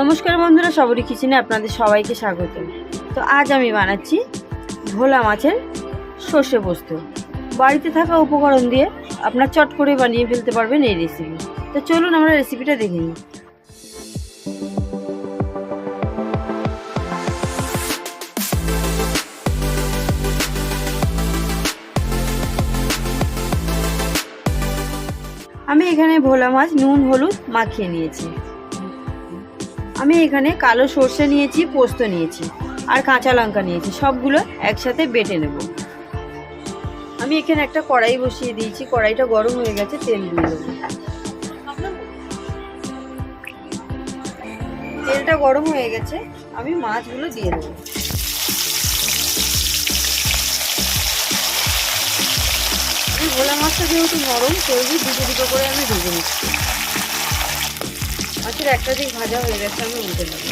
নমস্কার বন্ধুরা, সবরি কিচেনে আপনাদের সবাইকে স্বাগত। তো আজ আমি বানাচ্ছি ভোলা মাছের সর্ষে পোস্ত। বাড়িতে থাকা উপকরণ দিয়ে আপনার চট করে বানিয়ে ফেলতে পারবেন এই রেসিপি তো চলুন আমরা রেসিপিটা দেখে নিই। আমি এখানে ভোলা মাছ নুন, হলুদ মাখিয়ে নিয়েছি। আমি এখানে কালো সর্ষে নিয়েছি, পোস্ত নিয়েছি আর কাঁচা লঙ্কা নিয়েছি, সবগুলো একসাথে বেটে নেব। আমি এখানে একটা কড়াই বসিয়ে দিয়েছি, কড়াইটা গরম হয়ে গেছে, তেল দিয়ে দেবো। তেলটা গরম হয়ে গেছে, আমি মাছগুলো দিয়ে দেবো। ভোলা মাছটা যেহেতু নরম সেহেতু দুটো দুটো করে মাছের একটা দিক ভাজা হয়ে গেছে আমি উল্টে দেবো।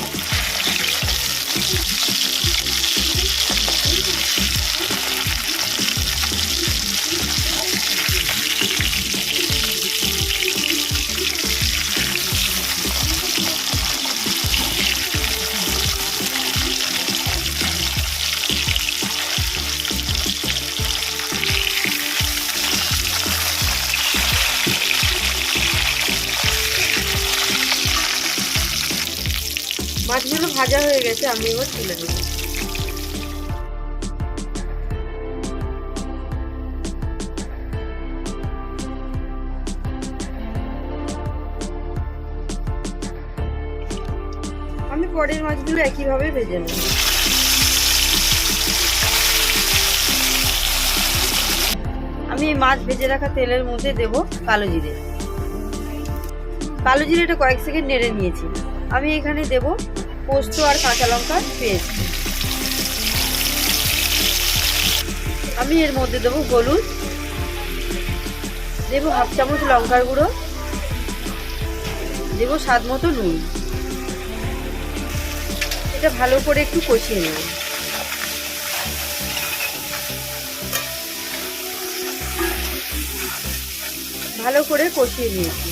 মাছগুলো ভাজা হয়ে গেছে, আমি এবার তুলে দেবো আমি পরের মাছগুলো একইভাবে ভেজে নেব। আমি এই মাছ ভেজে রাখা তেলের মধ্যে দেব কালো জিরে। কালো জিরেটা কয়েক সেকেন্ড নেড়ে নিয়েছি। আমি এখানে দেব পোস্ত আর কাঁচা লঙ্কার পেস্ট আমি এর মধ্যে দেবো হলুদ, দেবো হাফ চামচ লঙ্কার গুঁড়ো, দেবো স্বাদ মতো নুন। এটা ভালো করে একটু কষিয়ে নেব। ভালো করে কষিয়ে নিয়েছি।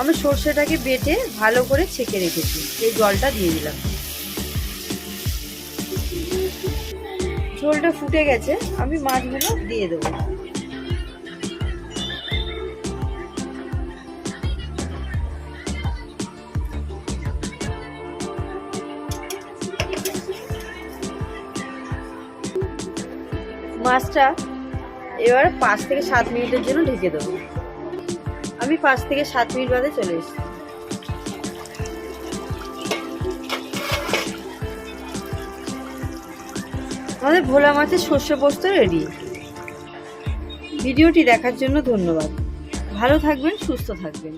আমি সর্ষেটাকে বেটে ভালো করে ছেঁকে রেখেছি। এই জলটা দিয়ে দিলাম। ঝোলটা ফুটে গেছে, আমি মাছগুলো দিয়ে দেবো। মাছটা এবার পাঁচ থেকে সাত মিনিটের জন্য ঢেকে দেবো। আমি পাঁচ থেকে সাত মিনিট বাদে চলে এসেছি। আমাদের ভোলা মাছের শস্য পোস্ত রেডি ভিডিওটি দেখার জন্য ধন্যবাদ। ভালো থাকবেন, সুস্থ থাকবেন।